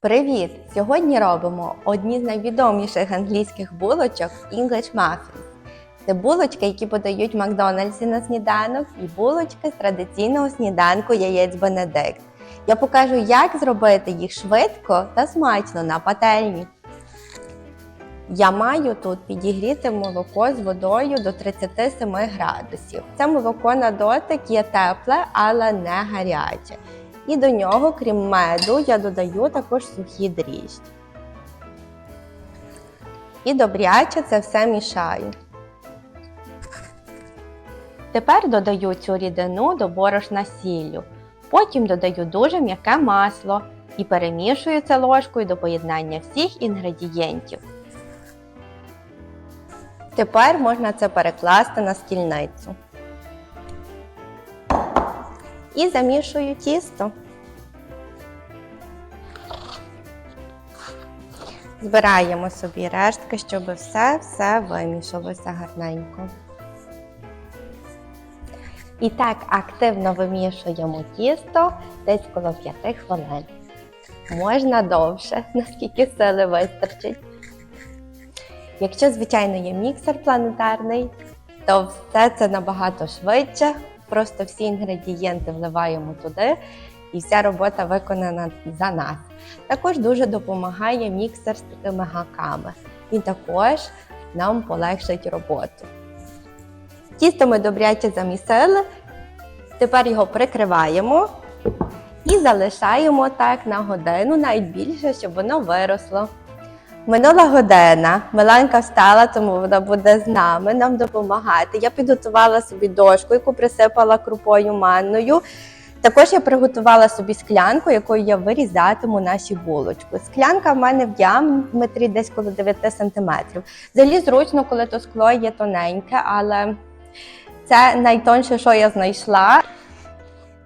Привіт! Сьогодні робимо одні з найвідоміших англійських булочок English Muffins. Це булочки, які подають в Макдональдсі на сніданок, і булочки з традиційного сніданку яєць Бенедикт. Я покажу, як зробити їх швидко та смачно на пательні. Я маю тут підігріти молоко з водою до 37 градусів. Це молоко на дотик є тепле, але не гаряче. І до нього, крім меду, я додаю також сухі дріжджі. І добряче це все мішаю. Тепер додаю цю рідину до борошна сіллю. Потім додаю дуже м'яке масло і перемішую це ложкою до поєднання всіх інгредієнтів. Тепер можна це перекласти на стільницю. І замішую тісто. Збираємо собі рештки, щоб все-все вимішалося гарненько. І так активно вимішуємо тісто десь коло 5 хвилин. Можна довше, наскільки сили вистачить. Якщо, звичайно, є міксер планетарний, то все це набагато швидше. Просто всі інгредієнти вливаємо туди, і вся робота виконана за нас. Також дуже допомагає міксер з такими гаками. Він також нам полегшить роботу. Тісто ми добряче замісили. Тепер його прикриваємо і залишаємо так на годину, навіть більше, щоб воно виросло. Минула година, Миланка встала, тому вона буде з нами нам допомагати. Я підготувала собі дошку, яку присипала крупою манною. Також я приготувала собі склянку, якою я вирізатиму наші булочки. Склянка в мене в діаметрі десь коло 9 см. Взагалі зручно, коли то скло є тоненьке, але це найтонше, що я знайшла.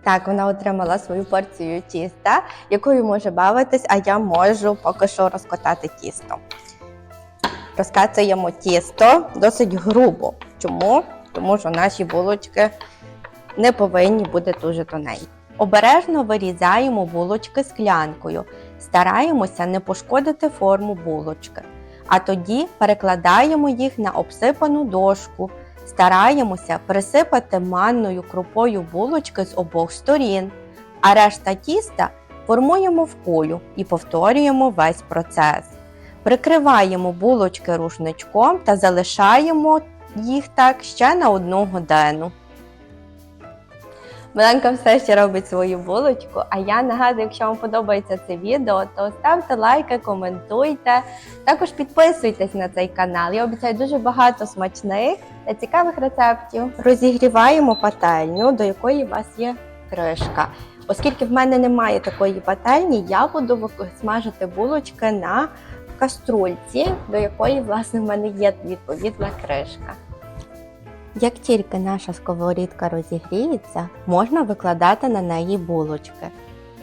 Так, вона отримала свою порцію тіста, якою може бавитись, а я можу поки що розкатати тісто. Розкатуємо тісто досить грубо. Чому? Тому що наші булочки не повинні бути дуже тоненькі. Обережно вирізаємо булочки склянкою, стараємося не пошкодити форму булочки. А тоді перекладаємо їх на обсипану дошку. Стараємося присипати манною крупою булочки з обох сторін, а решта тіста формуємо в кулю і повторюємо весь процес. Прикриваємо булочки рушничком та залишаємо їх так ще на одну годину. Миленка все ще робить свою булочку, а я нагадую, якщо вам подобається це відео, то ставте лайки, коментуйте. Також підписуйтесь на цей канал. Я обіцяю дуже багато смачних та цікавих рецептів. Розігріваємо пательню, до якої у вас є кришка. Оскільки в мене немає такої пательні, я буду смажити булочки на каструльці, до якої, власне, в мене є відповідна кришка. Як тільки наша сковорідка розігріється, можна викладати на неї булочки.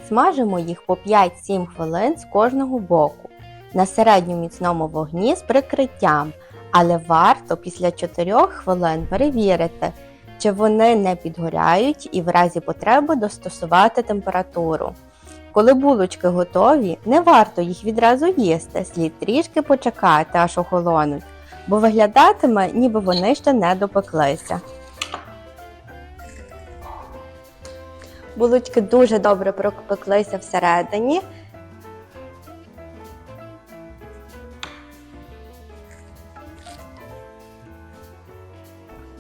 Смажимо їх по 5-7 хвилин з кожного боку на середньому міцному вогні з прикриттям, але варто після 4 хвилин перевірити, чи вони не підгоряють і в разі потреби достосувати температуру. Коли булочки готові, не варто їх відразу їсти, слід трішки почекати, аж охолонуть бо виглядатиме, ніби вони ще не допеклися. Булочки дуже добре пропеклися всередині.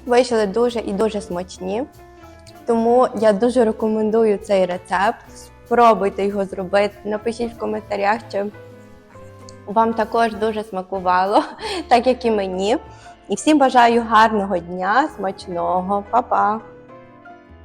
Вийшли дуже і дуже смачні. Тому я дуже рекомендую цей рецепт. Спробуйте його зробити. Напишіть в коментарях, чи вам також дуже смакувало, так як і мені. І всім бажаю гарного дня, смачного, Па-па!